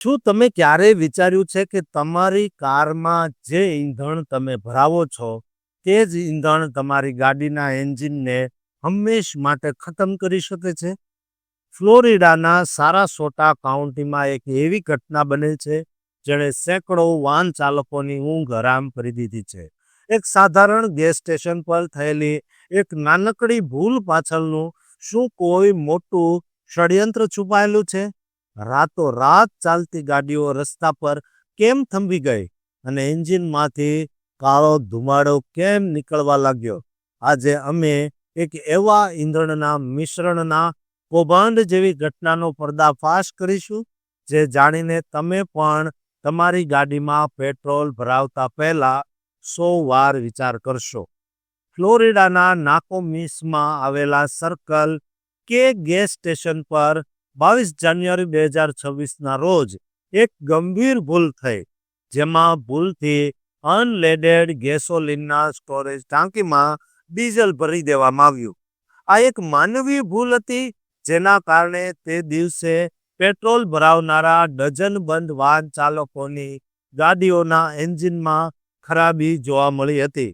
શું તમે ક્યારેય વિચાર્યું છે કે તમારી કારમાં જે ઈંધણ તમે ભરાવો છો, તે જ ઈંધણ તમારી ગાડીના એન્જિનને હંમેશ માટે ખતમ કરી શકે છે? ફ્લોરિડાના સારાસોટા કાઉન્ટીમાં એક એવી ઘટના બને છે, જેણે સેંકડો વાહન ચાલકોની ઊંઘ હરામ કરી દીધી છે. એક સાધારણ ગેસ સ્ટેશન પર થયેલી એક નાનકડી ભૂલ પાછળનું શું કોઈ મોટું ષડયંત્ર છુપાયેલું છે? રાતો રાત ચાલતી ગાડીઓ રસ્તા પર કેમ થંભી ગઈ અને એન્જિનમાંથી કાળો ધુમાડો કેમ નીકળવા લાગ્યો? આજે અમે એક એવા ઈંધણના મિશ્રણના કૌભાંડ જેવી ઘટનાનો પર્દાફાશ કરીશું, જે જાણીને તમે પણ તમારી ગાડીમાં પેટ્રોલ ભરાવતા પહેલા સો વાર વિચાર કરશો. ફ્લોરિડાના નાકોમિસમાં આવેલા સર્કલ કે ગેસ સ્ટેશન પર બાવીસ જાન્યુઆરી બે હજાર છવ્વીસના રોજ એક ગંભીર ભૂલ થઈ, જેમાં ભૂલથી અનલેડેડ ગેસોલિનના સ્ટોરેજ ટાંકીમાં ડીઝલ ભરી દેવામાં આવ્યું. આ એક માનવીય ભૂલ હતી, જેના કારણે તે દિવસે પેટ્રોલ ભરાવનારા ડઝન બંધ વાહન ચાલકોની ગાડીઓના એન્જિનમાં ખરાબી જોવા મળી હતી.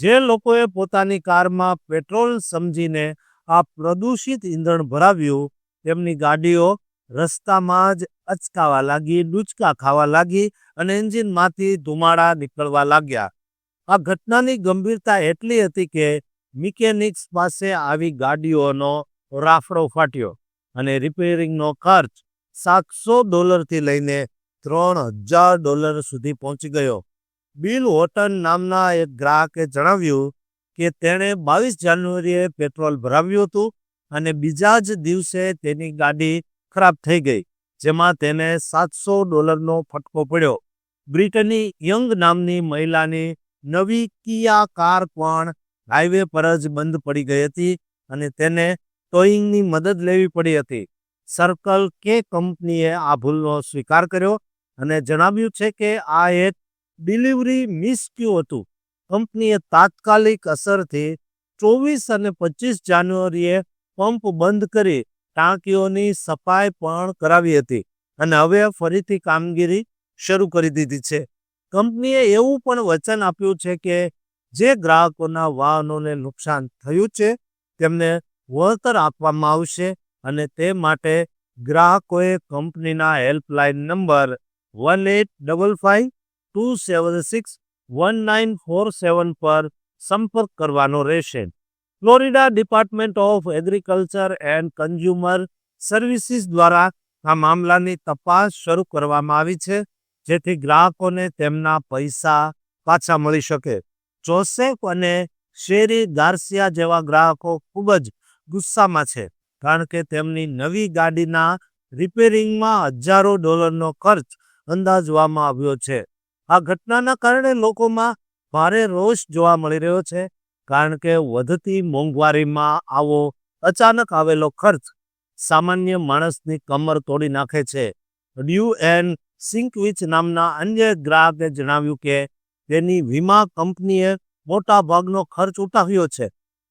જે લોકોએ પોતાની કારમાં પેટ્રોલ સમજીને આ પ્રદૂષિત ઈંધણ ભરાવ્યું તેમની ગાડીઓ રસ્તામાં જ અચકાવા લાગી, ડૂચકા ખાવા લાગી અને એન્જિનમાંથી ધુમાડા નીકળવા લાગ્યા. આ ઘટનાની ગંભીરતા એટલી હતી કે મિકેનિક્સ પાસે આવી ગાડીઓનો રાફડો ફાટ્યો અને રિપેરિંગનો ખર્ચ સાતસો ડોલરથી લઈને ત્રણ હજાર ડોલર સુધી પહોંચી ગયો. બિલ હોટન નામના એક ગ્રાહકે જણાવ્યું કે તેણે બાવીસ જાન્યુઆરીએ પેટ્રોલ ભરાવ્યું હતું અને બીજા જ દિવસે તેની ગાડી ખરાબ થઈ ગઈ, જેમાં તેને સાતસો ડોલરનો ફટકો પડ્યો. બ્રિટની યંગ નામની મહિલાની નવી કિયા કાર પણ હાઈવે પર જ બંધ પડી ગઈ હતી અને તેને ટોઈંગની મદદ લેવી પડી હતી. સર્કલ કે કંપનીએ આ ભૂલનો સ્વીકાર કર્યો અને જણાવ્યું છે કે આ એક ડિલિવરી મિસ ક્યુ હતું. કંપનીએ તાત્કાલિક અસરથી ચોવીસ અને પચીસ જાન્યુઆરીએ પંપ બંધ કરી ટાંકીઓની સફાઈ પણ કરાવી હતી અને હવે ફરીથી કામગીરી શરૂ કરી દીધી છે. કંપનીએ એવું પણ વચન આપ્યું છે કે જે ગ્રાહકોના વાહનોને નુકસાન થયું છે, તેમને વળતર આપવામાં આવશે અને તે માટે ગ્રાહકોએ કંપનીના helpline number one eight double five two seven six one nine four seven પર સંપર્ક કરવાનો રહેશે. Florida department of agriculture and consumer services દ્વારા આ મામલાની તપાસ શરૂ કરવામાં આવી છે, જેથી ગ્રાહકોને તેમના પૈસા પાછા મળી શકે. જોસેફ અને શેરી ગાર્સિયા જેવા ગ્રાહકો ખૂબ જ ગુસ્સામાં છે, કારણ કે તેમની નવી ગાડીના રિપેરિંગમાં હજારો ડોલરનો ખર્ચ અંદાજવામાં આવ્યો છે. આ ઘટનાના કારણે લોકોમાં ભારે રોષ જોવા મળી રહ્યો છે કારણ કે વધતી મોંઘવારીમાં આવો અચાનક આવેલો ખર્ચ સામાન્ય માણસની કમર તોડી નાખે છે. ડ્યુ એન સિંકવિચ નામના અન્ય ગ્રાહકે જણાવ્યું કે, તેની વીમા કંપનીએ મોટા ભાગનો ખર્ચ ઉઠાવ્યો છે,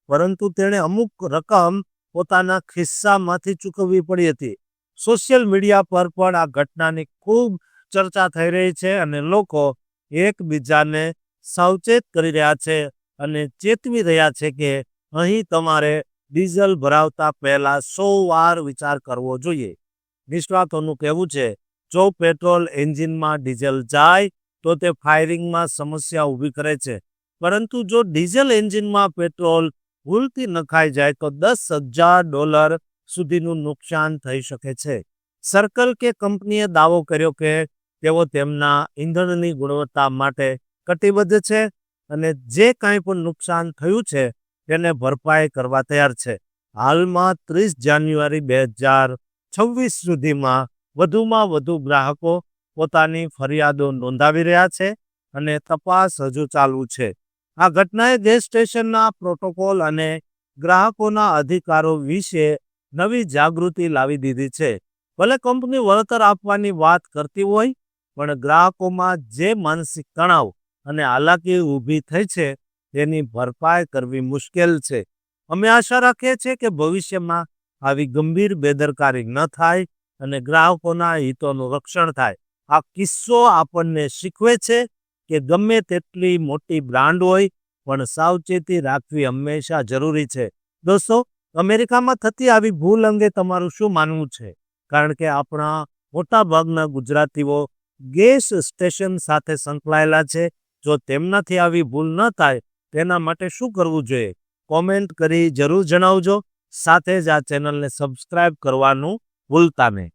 પરંતુ તેણે અમુક રકમ પોતાના ખિસ્સામાંથી ચૂકવવી પડી હતી. સોશિયલ મીડિયા પર પણ આ ઘટનાની ખૂબ ચર્ચા થઈ રહી છે અને લોકો એકબીજાને સાવચેત કરી રહ્યા છે. અને ચેતવી રહ્યા છે કે અહીં તમારે ડીઝલ ભરાવતા પહેલા સો વાર વિચાર કરવો જોઈએ. નિષ્ણાતોનું કહેવું છે, જો પેટ્રોલ એન્જિનમાં ડીઝલ જાય, તો તે ફાયરિંગમાં સમસ્યા ઊભી કરે છે. પરંતુ જો ડીઝલ એન્જિનમાં પેટ્રોલ ભૂલથી નખાઈ જાય, તો દસ હજાર ડોલર સુધીનું નુકસાન થઈ શકે છે. સર્કલ કે કંપનીએ દાવો કર્યો કે તેઓ તેમના ઈંધણની ગુણવત્તા માટે કટિબદ્ધ છે. અને જે કાંઈ પણ નુકસાન થયું છે, તેને ભરપાઈ કરવા તૈયાર છે. હાલમાં ત્રીસ જાન્યુઆરી બે હજાર છવ્વીસ સુધીમાં વધુમાં વધુ ગ્રાહકો પોતાની ફરિયાદો નોંધાવી રહ્યા છે અને તપાસ હજુ ચાલુ છે. આ ઘટનાએ ગેસ સ્ટેશનના પ્રોટોકોલ અને ગ્રાહકોના અધિકારો વિશે નવી જાગૃતિ લાવી દીધી છે. ભલે કંપની વળતર આપવાની વાત કરતી હોય, પણ ગ્રાહકોમાં જે માનસિક તણાવ અને હાલાકી ઊભી થઈ છે, તેની ભરપાઈ કરવી મુશ્કેલ છે. અમે આશા રાખીએ છીએ કે ભવિષ્યમાં આવી ગંભીર બેદરકારી ન થાય અને ગ્રાહકોના હિતોનું રક્ષણ થાય. આ કિસ્સો આપણને શીખવે છે કે ગમે તેટલી મોટી બ્રાન્ડ હોય, પણ સાવચેતી રાખવી હંમેશા જરૂરી છે. દોસ્તો, અમેરિકામાં થતી આવી ભૂલ અંગે તમારું શું માનવું છે? કારણ કે આપણા મોટાભાગના ગુજરાતીઓ ગેસ સ્ટેશન સાથે સંકળાયેલા છે જો તેમનાથી આવી ભૂલ ન થાય, તેના માટે શું કરવું જોઈએ? કોમેન્ટ કરી જરૂર જણાવજો. સાથે જ આ ચેનલને સબસ્ક્રાઇબ કરવાનું ભૂલતા નહીં.